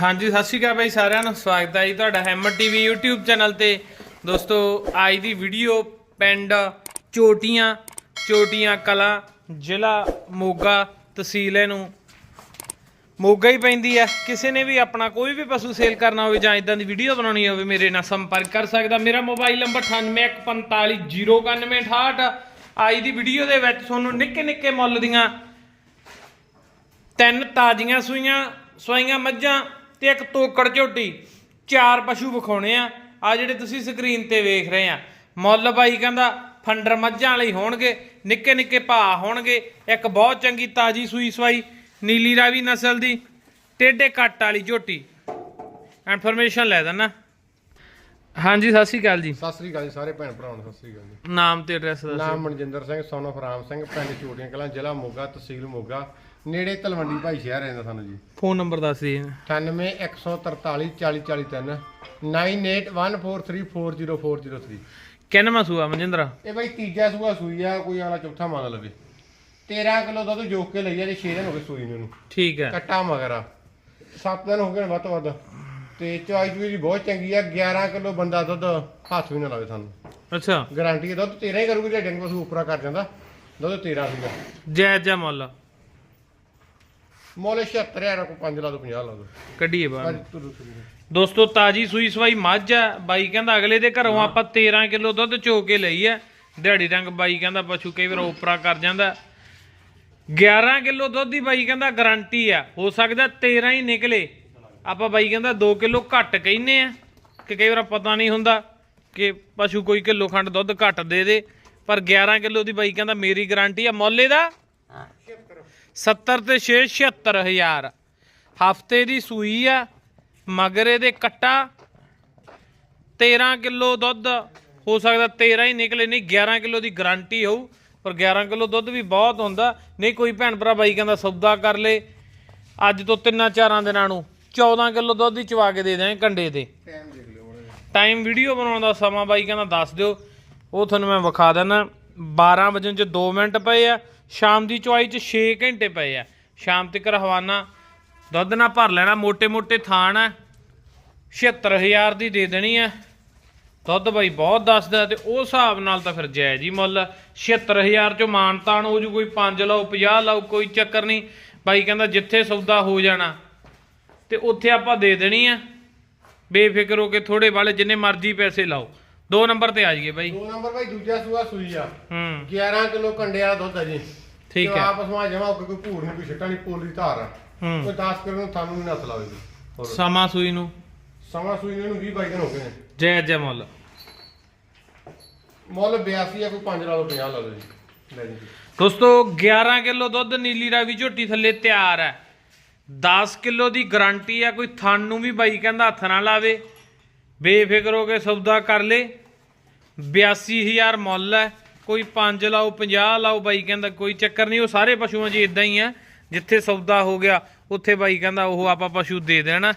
ਹਾਂਜੀ, ਸਤਿ ਸ਼੍ਰੀ ਅਕਾਲ ਬਾਈ ਸਾਰਿਆਂ ਨੂੰ। ਸਵਾਗਤ ਹੈ ਜੀ ਤੁਹਾਡਾ ਹੈਮਰ ਟੀਵੀ YouTube ਚੈਨਲ ਤੇ। ਦੋਸਤੋ ਅੱਜ ਦੀ ਵੀਡੀਓ ਪਿੰਡ ਚੋਟੀਆਂ ਚੋਟੀਆਂ ਕਲਾ, ਜ਼ਿਲ੍ਹਾ ਮੋਗਾ ਤਹਿਸੀਲ ਇਹਨੂੰ। ਮੋਗਾ ਹੀ ਪੈਂਦੀ ਹੈ। ਕਿਸੇ ਨੇ ਵੀ ਆਪਣਾ ਕੋਈ ਵੀ ਪਸ਼ੂ ਸੇਲ ਕਰਨਾ ਹੋਵੇ ਜਾਂ ਇਦਾਂ ਦੀ ਵੀਡੀਓ ਬਣਾਉਣੀ ਹੋਵੇ, ਮੇਰੇ ਨਾਲ ਸੰਪਰਕ ਕਰ ਸਕਦਾ। ਮੇਰਾ ਮੋਬਾਈਲ ਨੰਬਰ 9815409968 ਅੱਜ ਦੀ ਵੀਡੀਓ ਦੇ ਵਿੱਚ ਤੁਹਾਨੂੰ ਨਿੱਕੇ ਨਿੱਕੇ ਮੁੱਲ ਦੀਆਂ ਤਿੰਨ ਤਾਜ਼ੀਆਂ ਸੂਈਆਂ, ਸਵਾਈਆਂ ਮੱਝਾਂ ਤੇ ਇੱਕ ਤੋਕੜ ਝੋਟੀ ਚਾਰ ਪਸ਼ੂ ਵਿਖਾਉਣੇ ਆ। ਆ ਜਿਹੜੇ ਤੁਸੀਂ ਸਕਰੀਨ ਤੇ ਵੇਖ ਰਹੇ ਆ। ਮੁੱਲ ਬਾਈ ਕਹਿੰਦਾ ਫੰਡਰ ਮੱਝਾਂ ਲਈ ਹੋਣਗੇ ਨਿੱਕੇ ਨਿੱਕੇ ਭਾ ਹੋਣਗੇ ਇੱਕ ਬਹੁਤ ਚੰਗੀ ਤਾਜ਼ੀ ਸੂਈ ਸਵਾਈ ਨੀਲੀ ਰਾਵੀ ਨਸਲ ਦੀ ਟੇਡੇ ਕੱਟ ਵਾਲੀ ਝੋਟੀ। ਇਨਫੋਰਮੇਸ਼ਨ ਲੈ ਦੇਣਾ ਹਾਂਜੀ ਸਤਿ ਸ਼੍ਰੀ ਅਕਾਲ ਜੀ। ਸਤਿ ਸ੍ਰੀ ਅਕਾਲ ਜੀ ਸਾਰੇ ਭੈਣ ਭਰਾਵਾਂ ਨੂੰ ਸਤਿ ਸ੍ਰੀ ਅਕਾਲ ਜੀ। ਨਾਮ ਤੇ ਐਡਰੈਸ ਦੱਸੋ। ਨਾਮ ਮਨਜਿੰਦਰ ਸਿੰਘ son of ਰਾਮ ਸਿੰਘ ਪਿੰਡ ਚੋਟੀਆਂ ਕਲਾਂ ਜ਼ਿਲ੍ਹਾ ਮੋਗਾ ਤਹਿਸੀਲ ਮੋਗਾ। ਨੇੜੇ ਤਲਵੰਡੀ ਭਾਈ ਸ਼ਹਿਰ ਰਹਿੰਦਾ ਸਾਨੂੰ ਜੀ। ਫੋਨ ਨੰਬਰ ਦੱਸ ਦਿਓ 98 143 4043 9814340403 ਕਿੰਨਵਾਂ ਸੂਆ ਮਨਜਿੰਦਰ? ਇਹ ਬਾਈ ਤੀਜਾ ਸੂਆ ਸੂਈ ਆ ਕੋਈ ਆਲਾ ਚੌਥਾ ਮੰਨ ਲਵੇ। 13 ਕਿਲੋ ਦੁੱਧ ਜੋਕ ਕੇ ਲਈ ਆ ਤੇ 6 ਦਿਨ ਹੋ ਗਏ ਸੂਈ ਨੂੰ ਇਹਨੂੰ। ਠੀਕ ਹੈ। ਕੱਟਾ ਮਗਰ ਆ। 7 ਦਿਨ ਹੋ ਗਏ ਨੇ ਵੱਧ ਤੋਂ ਵੱਧ। ਤੇ ਚੁਆਈ ਚੁਈ ਦੀ ਬਹੁਤ ਚੰਗੀ ਆ 11 ਕਿਲੋ ਬੰਦਾ ਦੁੱਧ ਹੱਥ ਵੀ ਨਾ ਲਾਵੇ ਸਾਨੂੰ। ਅੱਛਾ। ਗਾਰੰਟੀ ਹੈ ਦੁੱਧ 13 ਹੀ ਕਰੂਗੀ ਜੇ ਡੰਗ ਪਸ਼ੂ ਉਪਰਾ ਕਰ ਜਾਂਦਾ। ਦੁੱਧ 13 ਸੀਗਾ। ਜੈ ਜੈ ਮੁੱਲ ਮੁੱਲ 76000 ਕੋ 5 ਲਾ ਦੋ 50 ਲਾ ਦੋ। ਕੱਢੀਏ ਬਾਹਰ। ਅੱਜ ਤੁਰ ਤੁਰ। ਦੋਸਤੋ ਤਾਜੀ ਸੂਈ ਸਵਾਈ ਮੱਝ ਆ। ਬਾਈ ਕਹਿੰਦਾ ਅਗਲੇ ਦੇ ਘਰੋਂ ਆਪਾਂ 13 ਕਿਲੋ ਦੁੱਧ ਚੋ ਕੇ ਲਈ ਆ। ਦਿਹਾੜੀ ਰੰਗ ਬਾਈ ਕਹਿੰਦਾ ਪਸ਼ੂ ਕਈ ਵਾਰ ਉਪਰਾ ਕਰ ਜਾਂਦਾ। 11 ਕਿਲੋ ਦੁੱਧ ਦੀ ਬਾਈ ਕਹਿੰਦਾ ਗਾਰੰਟੀ ਆ। ਹੋ ਸਕਦਾ 13 ਹੀ ਨਿਕਲੇ। ਆਪਾਂ ਬਾਈ ਕਹਿੰਦਾ 2 ਕਿਲੋ ਘੱਟ ਕਹਿੰਨੇ ਆ ਕਿ ਕਈ ਵਾਰ ਪਤਾ ਨਹੀਂ ਹੁੰਦਾ ਕਿ ਪਸ਼ੂ ਕੋਈ ਕਿਲੋ ਖੰਡ ਦੁੱਧ ਘੱਟ ਦੇ ਦੇ। ਪਰ 11 ਕਿਲੋ ਦੀ ਬਾਈ ਕਹਿੰਦਾ ਮੇਰੀ ਗਾਰੰਟੀ ਆ। ਮੁੱਲ ਇਹਦਾ 70 ਤੇ 6 76000 ਹਫ਼ਤੇ ਦੀ ਸੂਈ ਆ ਮਗਰ ਇਹਦੇ ਕੱਟਾ 13 ਕਿਲੋ ਦੁੱਧ। ਹੋ ਸਕਦਾ 13 ਹੀ ਨਿਕਲੇ ਨਹੀਂ 11 ਕਿਲੋ ਦੀ ਗਾਰੰਟੀ ਹੋਊ ਪਰ 11 ਕਿਲੋ ਦੁੱਧ ਵੀ ਬਹੁਤ ਹੁੰਦਾ। ਨਹੀਂ ਕੋਈ ਭੈਣ ਭਰਾ ਬਾਈ ਕਹਿੰਦਾ ਸੌਦਾ ਕਰ ਲੇ। ਅੱਜ ਤੋਂ ਤਿੰਨਾਂ ਚਾਰਾਂ ਦਿਨਾਂ ਨੂੰ 14 ਕਿਲੋ ਦੁੱਧ ਹੀ ਚਵਾ ਕੇ ਦੇ ਦਿਆਂਗੇ ਕੰਡੇ ਤੇ। ਟਾਈਮ ਦੇਖ ਲਿਓ ਮਾੜਾ ਜਿਹਾ। ਟਾਈਮ ਵੀਡੀਓ ਬਣਾਉਣ ਦਾ ਸਮਾਂ ਬਾਈ ਕਹਿੰਦਾ ਦੱਸ ਦਿਓ। ਉਹ ਤੁਹਾਨੂੰ ਮੈਂ ਵਿਖਾ ਦਿੰਦਾ। 12 ਵਜੇ ਚ 2 ਮਿੰਟ ਪਏ ਆ। ਸ਼ਾਮ ਦੀ ਚੁਆਈ 'ਚ 6 ਘੰਟੇ ਪਏ ਆ। ਸ਼ਾਮ ਤੱਕ ਹਵਾਨਾ ਦੁੱਧ ਨਾਲ ਭਰ ਲੈਣਾ ਮੋٹے-ਮੋٹے ਥਾਣ ਆ। 76000 ਦੀ ਦੇ ਦੇਣੀ ਆ। ਦੁੱਧ ਬਾਈ ਬਹੁਤ ਦੱਸਦਾ ਤੇ ਉਹ ਹਿਸਾਬ ਨਾਲ ਤਾਂ ਫਿਰ ਜੈ ਜੀ ਮੁੱਲ 76000 ਚੋਂ ਮਾਨਤਾਣ ਹੋ ਜੂ ਕੋਈ 5 ਲਾਓ 50 ਲਾਓ ਕੋਈ ਚੱਕਰ ਨਹੀਂ। ਬਾਈ ਕਹਿੰਦਾ ਜਿੱਥੇ ਸੌਦਾ ਹੋ ਜਾਣਾ ਤੇ ਉੱਥੇ ਆਪਾਂ ਦੇ ਦੇਣੀ ਆ। ਬੇਫਿਕਰ ਹੋ ਕੇ ਥੋੜੇ ਵਾਲੇ ਜਿੰਨੇ ਮਰਜ਼ੀ ਪੈਸੇ ਲਾਓ। ਦੋ ਨੰਬਰ ਤੇ ਆ ਜਾਈਏ ਬਾਈ। ਦੋ ਨੰਬਰ ਬਾਈ ਦੂਜਾ ਸੂਆ ਸੂਈ ਆ। 11 ਕਿਲੋ ਕੰਡੇ ਵਾਲਾ ਦੁੱਧ ਆ ਜੀ। ਠੀਕ ਹੈ। ਆਪਸ ਵਿੱਚ ਜਮਾ ਹੋ ਕੇ ਕੋਈ ਭੂਰ ਨਹੀਂ ਕੋਈ ਛੱਟਾ ਨਹੀਂ ਪੋਲੀ ਧਾਰ ਆ। ਕੋਈ 10 ਕਿਲੋ ਨੂੰ ਤੁਹਾਨੂੰ ਨਹੀਂ ਨੱਥ ਲਾਵੇ ਜੀ ਹੋਰ। ਸਮਾਂ ਸੂਈ ਨੂੰ। ਸਮਾਂ ਸੂਈ ਨੂੰ 20 22 ਦਿਨ ਹੋ ਗਏ ਨੇ। ਜੈ ਜੈ ਮੁੱਲ। ਮੁੱਲ 82 ਆ ਕੋਈ 5 ਲਾ ਲਓ 50 ਲਾ ਲਓ ਜੀ। ਲੈ ਜੀ। ਦੋਸਤੋ 11 ਕਿਲੋ ਦੁੱਧ ਨੀਲੀ ਰਾਵੀ ਝੋਟੀ ਥੱਲੇ ਤਿਆਰ ਹੈ। 10 ਕਿਲੋ ਦੀ ਗਾਰੰਟੀ ਆ ਕੋਈ ਥਣ ਨੂੰ ਵੀ ਬਾਈ ਕਹਿੰਦਾ ਹੱਥ ਨਾ ਲਾਵੇ। ਬੇਫਿਕਰ ਹੋ ਕੇ ਸੌਦਾ ਕਰ ਲੇ। 82000 ਮੁੱਲ ਹੈ। ਕੋਈ 5 ਲਾਓ 50 ਲਾਓ ਬਾਈ ਕਹਿੰਦਾ ਕੋਈ ਚੱਕਰ ਨਹੀਂ, ਉਹ ਸਾਰੇ ਪਸ਼ੂਆਂ 'ਚ ਇਦਾਂ ਹੀ ਆ, ਜਿੱਥੇ ਸੌਦਾ ਹੋ ਗਿਆ, ਉੱਥੇ ਬਾਈ ਕਹਿੰਦਾ ਉਹ ਆਪਾਂ ਪਸ਼ੂ ਦੇ ਦੇਣਾ।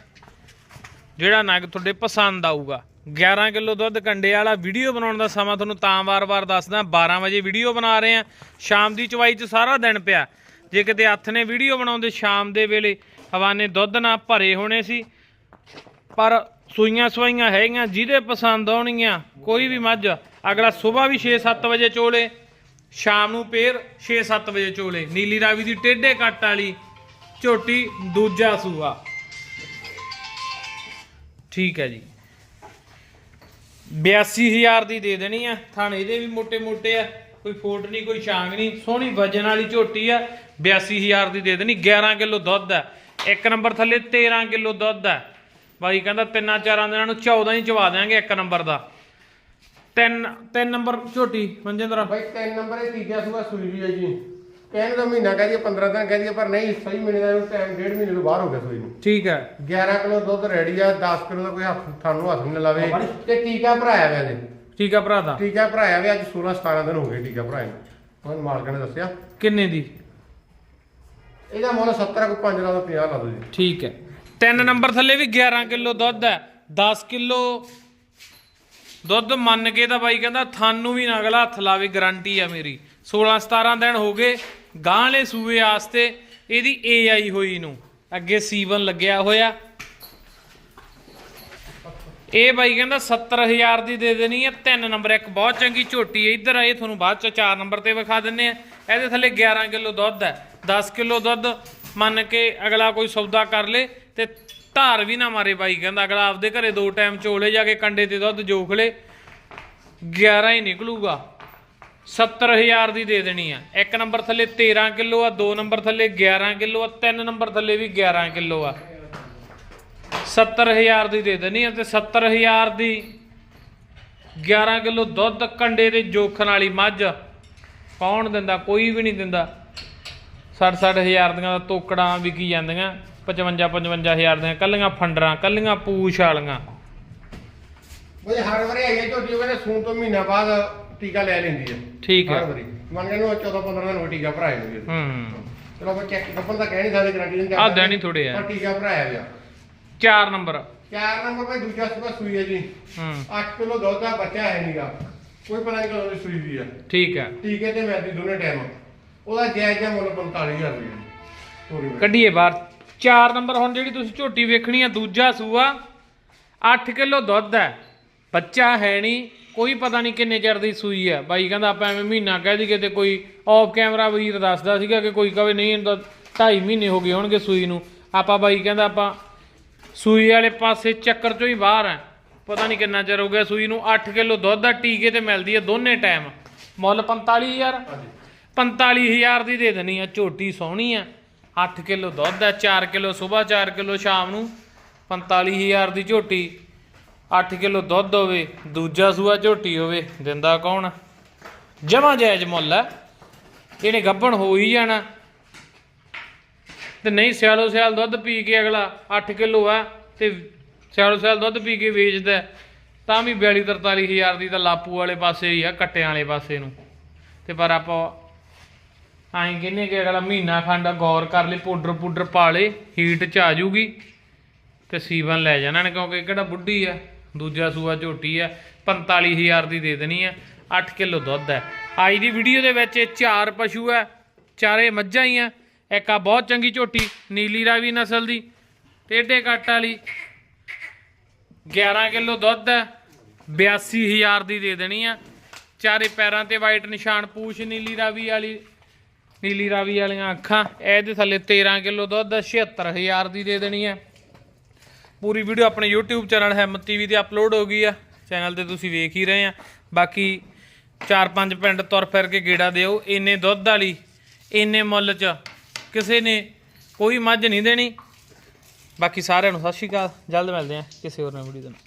ਜਿਹੜਾ ਨਗ ਤੁਹਾਡੇ ਪਸੰਦ ਆਊਗਾ। 11 ਕਿਲੋ ਦੁੱਧ ਕੰਡੇ ਵਾਲਾ ਵੀਡੀਓ ਬਣਾਉਣ ਦਾ ਸਮਾਂ ਤੁਹਾਨੂੰ ਤਾਂ ਵਾਰ-ਵਾਰ ਦੱਸਦਾ 12 ਵਜੇ ਵੀਡੀਓ ਬਣਾ ਰਹੇ ਆ। ਸ਼ਾਮ ਦੀ ਚਵਾਈ 'ਚ ਸਾਰਾ ਦਿਨ ਪਿਆ। ਜੇ ਕਿਤੇ ਹੱਥ ਨੇ ਵੀਡੀਓ ਬਣਾਉਂਦੇ ਸ਼ਾਮ ਦੇ ਵੇਲੇ, ਹਵਾਨੇ ਦੁੱਧ ਨਾਲ ਭਰੇ ਹੋਣੇ ਸੀ। ਪਰ ਸੂਈਆਂ ਸਵਾਈਆਂ ਹੈਗੀਆਂ, ਜਿਹਦੇ ਪਸੰਦ ਆਉਣਗੀਆਂ, ਕੋਈ ਵੀ ਮੱਝ। ਅਗਲਾ ਸਵੇਰ ਵੀ 6-7 ਵਜੇ ਚੋਲੇ, ਸ਼ਾਮ ਨੂੰ ਪੇਰ 6-7 ਵਜੇ ਚੋਲੇ। ਨੀਲੀ ਰਾਵੀ ਦੀ ਟੇਢੇ ਕੱਟ ਵਾਲੀ ਝੋਟੀ, ਦੂਜਾ ਸੂਆ। ਠੀਕ ਹੈ ਜੀ। 82000 ਦੀ ਦੇ ਦੇਣੀ ਆ। ਥਣ ਇਹਦੇ ਵੀ ਮੋٹے-ਮੋٹے ਆ। ਕੋਈ ਫੋਟ ਨਹੀਂ, ਕੋਈ ਛਾਂਗ ਨਹੀਂ। ਸੋਹਣੀ ਵਜਨ ਵਾਲੀ ਝੋਟੀ ਆ। 82000 ਦੀ ਦੇ ਦੇਣੀ। 11 ਕਿਲੋ ਦੁੱਧ ਆ। ਇੱਕ ਨੰਬਰ ਥੱਲੇ 13 ਕਿਲੋ ਦੁੱਧ ਆ। ਬਾਈ ਕਹਿੰਦਾ ਤਿੰਨਾਂ ਚਾਰਾਂ ਦਿਨਾਂ ਨੂੰ 14 ਹੀ ਚਵਾ ਦਿਆਂਗੇ ਇੱਕ ਨੰਬਰ ਦਾ। ਤਿੰਨ ਤਿੰਨ ਨੰਬਰ ਝੋਟੀ ਮਨਜਿੰਦਰ। ਭਾਈ ਤਿੰਨ ਨੰਬਰ ਇਹ ਤੀਜਾ ਸੂਆ ਸੂਈ ਵੀ ਹੈ ਜੀ। ਕਹਿਣ ਦਾ ਮਹੀਨਾ ਕਹਿ ਦਈਏ 15 ਦਿਨ ਕਹਿ ਦਈਏ ਪਰ ਨਹੀਂ ਸਹੀ ਮਹੀਨੇ ਦਾ ਟਾਈਮ ਡੇਢ ਮਹੀਨੇ ਤੋਂ ਬਾਹਰ ਹੋ ਗਿਆ ਸੂਈ ਨੂੰ। ਠੀਕ ਹੈ। 11 ਕਿਲੋ ਦੁੱਧ ਰੈਡੀ ਆ 10 ਕਿਲੋ ਦਾ ਕੋਈ ਹੱਥ ਤੁਹਾਨੂੰ ਹੱਥ ਨਹੀਂ ਲਾਵੇ। ਤੇ ਟੀਕਾ ਭਰਾਇਆ ਵੇ ਠੀਕ ਆ ਭਰਾ ਦਾ। ਟੀਕਾ ਭਰਾਇਆ ਵੇ ਅੱਜ 16 17 ਦਿਨ ਹੋ ਗਏ ਟੀਕਾ ਭਰਾਇਆ ਨੂੰ। ਹੁਣ ਮਾਲਕ ਨੇ ਦੱਸਿਆ। ਕਿੰਨੇ ਦੀ? ਇਹਦਾ ਮੁੱਲ 70 ਕੋਈ 5 ਲਾ ਦੋ 50 ਲਾ ਦੋ ਜੀ। ਠੀਕ ਹੈ। ਤਿੰਨ ਨੰਬਰ ਥੱਲੇ ਵੀ 11 ਕਿਲੋ ਦੁੱਧ ਹੈ 10 ਕਿਲੋ ਦੁੱਧ ਮੰਨ ਕੇ ਤਾਂ ਬਾਈ ਕਹਿੰਦਾ ਥਾਨੂੰ ਵੀ ਨਾ ਅਗਲਾ ਹੱਥ ਲਾਵੇ ਗਾਰੰਟੀ ਆ ਮੇਰੀ। 16 17 ਦਿਨ ਹੋ ਗਏ, ਗਾਂਹਲੇ ਸੂਏ ਆਸਤੇ ਇਹਦੀ ਏ ਆਈ ਹੋਈ ਨੂੰ। ਅੱਗੇ ਸੀਵਨ ਲੱਗਿਆ ਹੋਇਆ। ਇਹ ਬਾਈ ਕਹਿੰਦਾ 70000 ਦੀ ਦੇ ਦੇਣੀ ਹੈ, ਤਿੰਨ ਨੰਬਰ ਇੱਕ ਬਹੁਤ ਚੰਗੀ ਝੋਟੀ ਹੈ, ਇੱਧਰ ਇਹ ਤੁਹਾਨੂੰ ਬਾਅਦ ਚ ਚਾਰ ਨੰਬਰ ਤੇ ਵਿਖਾ ਦਿੰਨੇ ਆ ਇਹਦੇ ਥੱਲੇ 11 ਕਿਲੋ ਦੁੱਧ ਹੈ 10 ਕਿਲੋ ਦੁੱਧ ਮੰਨ ਕੇ ਅਗਲਾ ਕੋਈ ਸੌਦਾ ਕਰ ਲੇ। ਤੇ ਧਾਰ ਵੀ ਨਾ ਮਾਰੇ ਬਾਈ, ਕਹਿੰਦਾ ਅਗਲਾ ਆਪਦੇ ਘਰੇ ਦੋ ਟਾਈਮ ਚੋਲੇ ਜਾ ਕੇ ਕੰਡੇ ਤੇ ਦੁੱਧ ਜੋਖ ਲੇ 11 ਹੀ ਨਿਕਲੂਗਾ। 70000 ਦੀ ਦੇ ਦੇਣੀ ਆ। ਇੱਕ ਨੰਬਰ ਥੱਲੇ 13 ਕਿਲੋ ਆ, ਦੋ ਨੰਬਰ ਥੱਲੇ 11 ਕਿਲੋ ਆ, ਤਿੰਨ ਨੰਬਰ ਥੱਲੇ ਵੀ 11 ਕਿਲੋ ਆ। 70000 ਦੀ ਦੇ ਦੇਣੀ ਆ ਤੇ 70000 ਦੀ 11 ਕਿਲੋ ਦੁੱਧ ਕੰਡੇ ਦੇ ਜੋਖਣ ਵਾਲੀ ਮੱਝ ਕੌਣ ਦਿੰਦਾ, ਕੋਈ ਵੀ ਨਹੀਂ ਦਿੰਦਾ। 60 ਹਜ਼ਾਰ ਦੀਆਂ ਤਾਂ ਤੋਕੜਾਂ ਵਿਕੀ ਜਾਂਦੀਆਂ। 55 55000 ਦੀਆਂ ਕੱਲੀਆਂ ਫੰਡਰਾਂ ਕੱਲੀਆਂ ਪੂਛ ਵਾਲੀਆਂ। ਬਈ ਹਰ ਵਾਰੀ ਆਈ ਹੈ ਝੋਟੀ ਉਹ ਕਹਿੰਦੇ ਸੂਣ ਤੋਂ ਮਹੀਨਾ ਬਾਅਦ ਟੀਕਾ ਲੈ ਲੈਂਦੀ ਹੈ ਠੀਕ ਹੈ ਹਰ ਵਾਰੀ। ਮੰਨ ਕੇ ਨੂੰ 14 15 ਦਿਨ ਹੋ ਟੀਕਾ ਭਰਾਇਆ ਨੂੰ ਹੂੰ। ਚਲੋ ਆਪਾਂ ਚੈੱਕ ਗੱਪਣ ਤਾਂ ਕਹਿ ਨਹੀਂ ਸਕਦੇ ਗਰੰਟੀ ਨਹੀਂ ਆਹ ਦੇਣੀ ਥੋੜੇ ਆ। ਟੀਕਾ ਭਰਾਇਆ ਗਿਆ। 4 ਨੰਬਰ। ਚਾਰ ਨੰਬਰ ਤੇ ਦੂਜਾ ਸੂਆ ਸੂਈ ਹੈ ਜੀ। ਹੂੰ। 8 ਕਿਲੋ ਦੁੱਧ ਦਾ ਬੱਚਾ ਹੈ ਨਹੀਂਗਾ ਕੋਈ ਪਤਾ ਨਹੀਂ ਕਦੋਂ ਦੀ ਸੂਈ ਦੀ ਆ। ਠੀਕ ਹੈ ਟੀਕੇ ਤੇ ਮੈਦੀ ਦੋਨੇ ਟਾਈਮ ਉਹਦਾ ਜਾਇਜ਼ ਜਿਹਾ ਮੁੱਲ 45000 ਰੁਪਏ। ਕੱਢੀਏ ਬਾਹਰ। 4 ਨੰਬਰ ਹੁਣ ਜਿਹੜੀ ਤੁਸੀਂ ਝੋਟੀ ਵੇਖਣੀ ਆ ਦੂਜਾ ਸੂਆ 8 ਕਿਲੋ ਦੁੱਧ ਹੈ। ਬੱਚਾ ਹੈ ਨਹੀਂ ਕੋਈ ਪਤਾ ਨਹੀਂ ਕਿੰਨੇ ਚਿਰ ਦੀ ਸੂਈ ਹੈ ਬਾਈ ਕਹਿੰਦਾ ਆਪਾਂ ਐਵੇਂ ਮਹੀਨਾ ਕਹਿ ਦਈਏ ਤੇ ਕੋਈ ਆਫ ਕੈਮਰਾ ਵੀਰ ਦੱਸਦਾ ਸੀਗਾ ਕਿ ਕੋਈ ਕਵੇ ਨਹੀਂ ਇਹਨੂੰ ਤਾਂ 2.5 ਮਹੀਨੇ ਹੋ ਗਏ ਹੋਣਗੇ ਸੂਈ ਨੂੰ। ਆਪਾਂ ਬਾਈ ਕਹਿੰਦਾ ਆਪਾਂ ਸੂਈ ਵਾਲੇ ਪਾਸੇ ਚੱਕਰ ਚੋਂ ਹੀ ਬਾਹਰ ਹੈ ਪਤਾ ਨਹੀਂ ਕਿੰਨਾ ਚਿਰ ਹੋ ਗਿਆ ਸੂਈ ਨੂੰ। 8 ਕਿਲੋ ਦੁੱਧ ਦਾ ਟੀਕੇ ਤੇ ਮਿਲਦੀ ਹੈ ਦੋਨੇ ਟਾਈਮ ਮੁੱਲ 45000 ਹਾਂਜੀ। 45000 ਦੀ ਦੇ ਦੇਣੀ ਆ ਝੋਟੀ ਸੋਹਣੀ ਆ। 8 ਕਿਲੋ ਦੁੱਧ ਹੈ 4 ਕਿਲੋ ਸਵੇਰ 4 ਕਿਲੋ ਸ਼ਾਮ ਨੂੰ। 45000 ਦੀ ਝੋਟੀ 8 ਕਿਲੋ ਦੁੱਧ ਹੋਵੇ, ਦੂਜਾ ਸੂਆ ਝੋਟੀ ਹੋਵੇ, ਦਿੰਦਾ ਕੌਣ? ਜਮਾ ਜਾਇਜ਼ ਮੁੱਲ ਹੈ। ਇਹਨੇ ਗੱਭਣ ਹੋ ਹੀ ਜਾਣਾ। ਤੇ ਨਹੀਂ ਸਿਆਲੋ ਸਿਆਲ ਦੁੱਧ ਪੀ ਕੇ ਅਗਲਾ 8 ਕਿਲੋ ਆ ਤੇ ਸਿਆਲੋ ਸਿਆਲ ਦੁੱਧ ਪੀ ਕੇ ਵੇਚਦਾ ਤਾਂ ਵੀ 42 43000 ਦੀ ਤਾਂ ਲਾਪੂ ਵਾਲੇ ਪਾਸੇ ਹੀ ਆ, ਕੱਟਿਆਂ ਵਾਲੇ ਪਾਸੇ ਨੂੰ। ਤੇ ਪਰ ਆਪਾਂ ਐਂ ਕਹਿੰਨੇ ਕਿ ਅਗਲਾ ਮਹੀਨਾ ਖੰਡ ਗੌਰ ਕਰ ਲਈ ਪਾਊਡਰ ਪੂਡਰ ਪਾ ਲੇ ਹੀਟ ਚ ਆ ਜੂਗੀ ਤੇ ਸੀਵਨ ਲੈ ਜਾਣਾ ਨੇ, ਕਿਉਂਕਿ ਕਿਹੜਾ ਬੁੱਢੀ ਆ, ਦੂਜਾ ਸੂਆ ਝੋਟੀ ਆ 45000 ਦੀ ਦੇ ਦੇਣੀ ਆ 8 ਕਿਲੋ ਦੁੱਧ ਹੈ ਅੱਜ ਦੀ ਵੀਡੀਓ ਦੇ ਵਿੱਚ ਇਹ ਚਾਰ ਪਸ਼ੂ ਆ, ਚਾਰੇ ਮੱਝਾਂ ਹੀ ਆ, ਇੱਕ ਆ ਬਹੁਤ ਚੰਗੀ ਝੋਟੀ, ਨੀਲੀ ਰਾਵੀ ਨਸਲ ਦੀ, ਟੇਢੇ ਕੱਟ ਵਾਲੀ 11 ਕਿਲੋ ਦੁੱਧ ਹੈ 82000 ਦੀ ਦੇ ਦੇਣੀ ਆ। ਚਾਰੇ ਪੈਰਾਂ ਤੇ ਵਾਈਟ ਨਿਸ਼ਾਨ ਪੂਛ, ਨੀਲੀ ਰਾਵੀ ਵਾਲੀ ਨੀਲੀ ਰਾਵੀ ਵਾਲੀਆਂ ਅੱਖਾਂ ਇਹਦੇ ਥੱਲੇ 13 ਕਿਲੋ ਦੁੱਧ ਆ, 76000 ਦੀ ਦੇ ਦੇਣੀ ਹੈ। ਪੂਰੀ ਵੀਡੀਓ ਆਪਣੇ YouTube ਚੈਨਲ ਹੈਮਤ ਟੀਵੀ ਤੇ ਅਪਲੋਡ ਹੋ ਗਈ ਆ। ਚੈਨਲ ਤੇ ਤੁਸੀਂ ਵੇਖ ਹੀ ਰਹੇ ਆ। ਬਾਕੀ ਚਾਰ ਪੰਜ ਪਿੰਡ ਤੁਰ ਫਿਰ ਕੇ ਗੇੜਾ ਦਿਓ। ਇੰਨੇ ਦੁੱਧ ਵਾਲੀ ਇੰਨੇ ਮੁੱਲ 'ਚ ਕਿਸੇ ਨੇ ਕੋਈ ਮੱਝ ਨਹੀਂ ਦੇਣੀ। ਬਾਕੀ ਸਾਰਿਆਂ ਨੂੰ ਸਤਿ ਸ਼੍ਰੀ ਅਕਾਲ। ਜਲਦ ਮਿਲਦੇ ਆ ਕਿਸੇ ਹੋਰ ਨਵੀਂ ਵੀਡੀਓ ਦੇ ਨਾਲ।